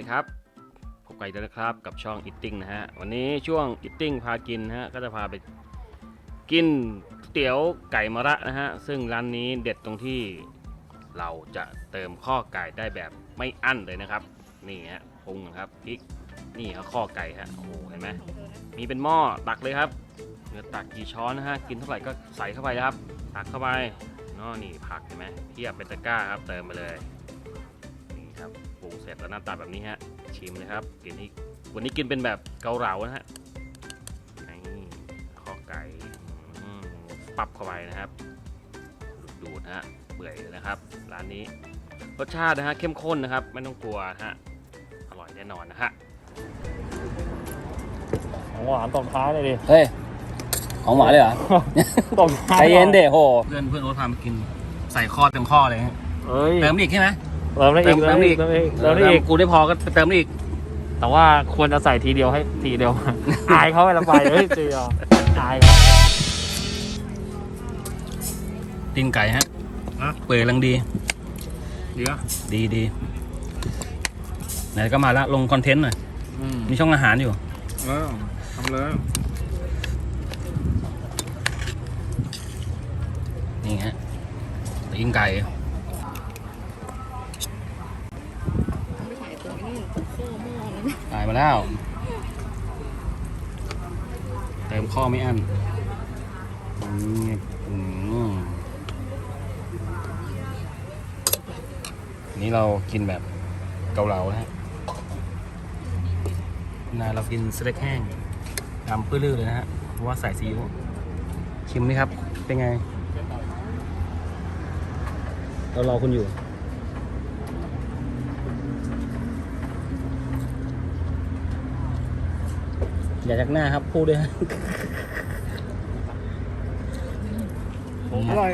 ดีครับพบกันอีกแล้วนะครับกับช่อง Eating นะฮะวันนี้ช่วง Eating พากินนะฮะก็จะพาไปกินเตี๋ยวไก่มะระนะฮะซึ่งร้านนี้เด็ดตรงที่เราจะเติมข้อไก่ได้แบบไม่อั้นเลยนะครับนี่ฮะปรุงนะครับพริกนี่ครับข้อไก่ฮะโอ้โหเห็นไหมมีเป็นหม้อตักเลยครับเนื้อตักกี่ช้อนนะฮะกินเท่าไหร่ก็ใส่เข้าไปนะครับ ตักเข้าไปเนาะนี่ผักเห็นไหมเทียบเป็นตะกร้าครับเติมไปเลยนี่ครับ งเสร็จแล้วหน้าตาแบบนี้ฮะ ชิมเลยครับ กินที่วันนี้กินเป็นแบบเกาเหลานะฮะนี่ข้อไก่อืมปับเข้าไปนะครับ ดูดๆนะฮะเปื่อยเลยนะครับ ร้านนี้ รสชาตินะฮะเข้มข้นนะครับ ไม่ต้องกลัวนะฮะ อร่อยแน่นอนนะฮะ ของหวานตบท้ายเลยดิ เฮ้ย ของหวานเลยเหรอตบท้ายใจเย็นเดโห เพื่อนเพื่อนโอ๊ตพามากิน ใส่ข้อเต็มข้อเลยฮะเอ้ย เติมอีกใช่ไหม เติมได้อีกเติเติมมได้อีอีกกเติมได้อีกเติมได้อีกกูได้พอก็เติมอีก แต่ว่าควรจะใส่ทีเดียวให้ทีเดียวอายเขาเวลาไปเฮ้ยทีเดียวอายเขาตีนไก่ฮะฮะเปื่อยกำลังดีเดี๋ยวดีดีไหนก็มาละลงคอนเทนต์หน่อยอืมมีช่องอาหารอยู่เออทำเลยนี่ฮะตีนไก่ ตายมาแล้ว เติมข้อไม่อันนี่เรากินแบบเกาเหลานะฮะนายเรากินสเต็กแห้งดำปื้อลือเลยนะฮะ เพราะว่าใส่ซีอิ๊วชิมไหมครับ เป็นไง เรารอคุณอยู่ อย่าชักหน้าครับ พูดด้วยฮะอร่อย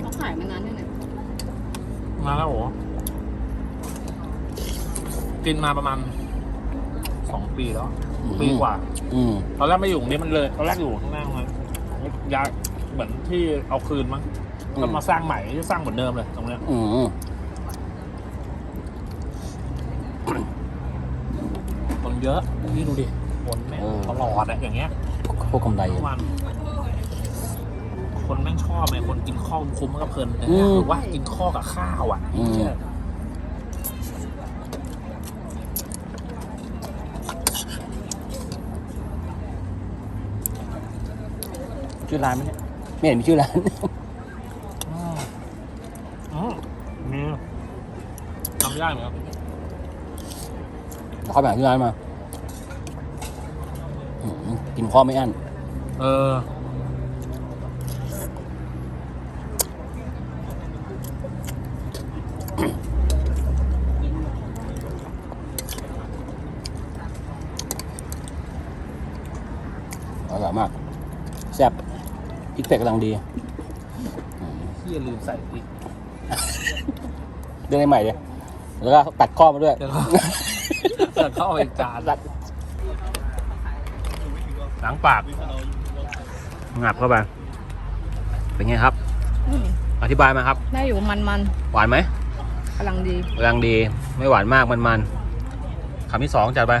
เขาขายมานานยังไงมาแล้วโหกินมาประมาณ สองปีแล้วปีกว่า อืม ตอนแรกไม่อยู่ตรงนี้มันเลยตอนแรกอยู่ข้างหน้ามันย้ายเหมือนที่เอาคืนมั้งก็มาสร้างใหม่ที่สร้างเหมือนเดิมเลยตรงเนี้ยอืมคนเยอะพี่ดูดิคนแม่งตลอดอะอย่างเงี้ยพวกกำไรทุกวัน คนแม่งชอบไงคนกินข้าวคุ้มๆก็เพลินนะอืมหรือว่ากินข้าวกับข้าวอะอืมเนี่ย ชื่อร้านไหมเนี่ยไม่เห็นมีชื่อร้าน อืมอืมมีทำได้ไหมครับเขาแบบชื่อร้านมาอืมกินข้อไม่อั้นเออ อร่อยมากแซ่บ พริกเผ็ดกำลังดีที่อย่าลืมใส่พริกเรื่องใหม่ๆเลยแล้วก็ตัดข้อมาด้วยเดี๋ยวก็เสิร์ฟเข้าอีกจานตัดหลังปาก งับเข้าไป เป็นไงครับอืมอธิบายมาครับ ได้อยู่มันมันหวานไหมๆกำลังดีกำลังดี ไม่หวานมากมันมันๆคำที่สองจัดไป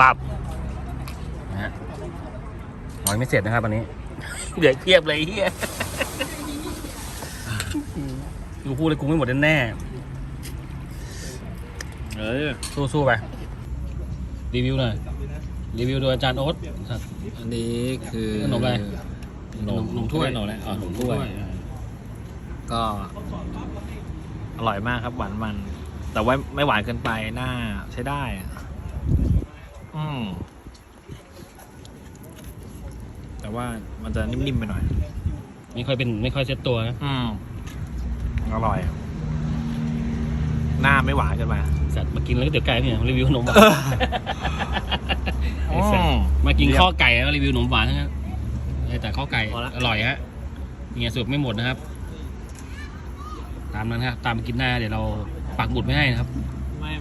ปับนะฮะ หอยไม่เสร็จนะครับวันนี้ เดี๋ยวเพียบเลยไอ้เฮียกูพูดเลยกูไม่หมดแน่เออๆสู้ๆไป รีวิวหน่อย รีวิวโดยอาจารย์โอ๊ตครับอันนี้คือขนมอะไรขนมขนมถ้วยขนมอะไรอ๋อขนมถ้วย ก็ อร่อยมากครับหวานมัน แต่ว่าไม่หวานเกินไปน่าใช้ได้อะอืม แต่ว่ามันจะนิ่มๆไปหน่อย ไม่ค่อยเป็นไม่ค่อยเซ็ตตัวนะอืมอร่อย หน้าไม่หวานเกินไปสัตว์มากินแล้วก็เตี๋ยวไก่เนี่ยรีวิวขนมหวานไอ้สัตอืว์มมากินข้อไก่แล้วรีวิวขนมหวานทั้งนั้นไอ้แต่ข้อไก่พอละอร่อยฮะเนี่ยสุดไม่หมดนะครับ ตามนั้นครับตามมากินหน้าเดี๋ยวเราปักหมุดไม่ให้นะครับ ไม่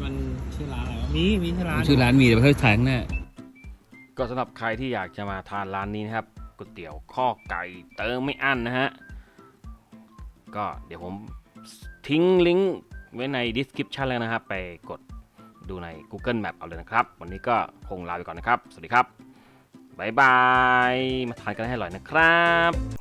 มีมีที่ร้านชื่อร้านมีแต่ไม่เคยถ่ายข้างหน้า ก็สำหรับใครที่อยากจะมาทานร้านนี้นะครับก๋วยเตี๋ยวข้อไก่เติมไม่อั้นนะฮะ ก็เดี๋ยวผมทิ้งลิงก์ไว้ใน description แล้วนะครับ ไปกดดูใน Google Map เอาเลยนะครับ วันนี้ก็คงลาไปก่อนนะครับ สวัสดีครับ บ๊ายบาย มาทานกันให้อร่อยนะครับ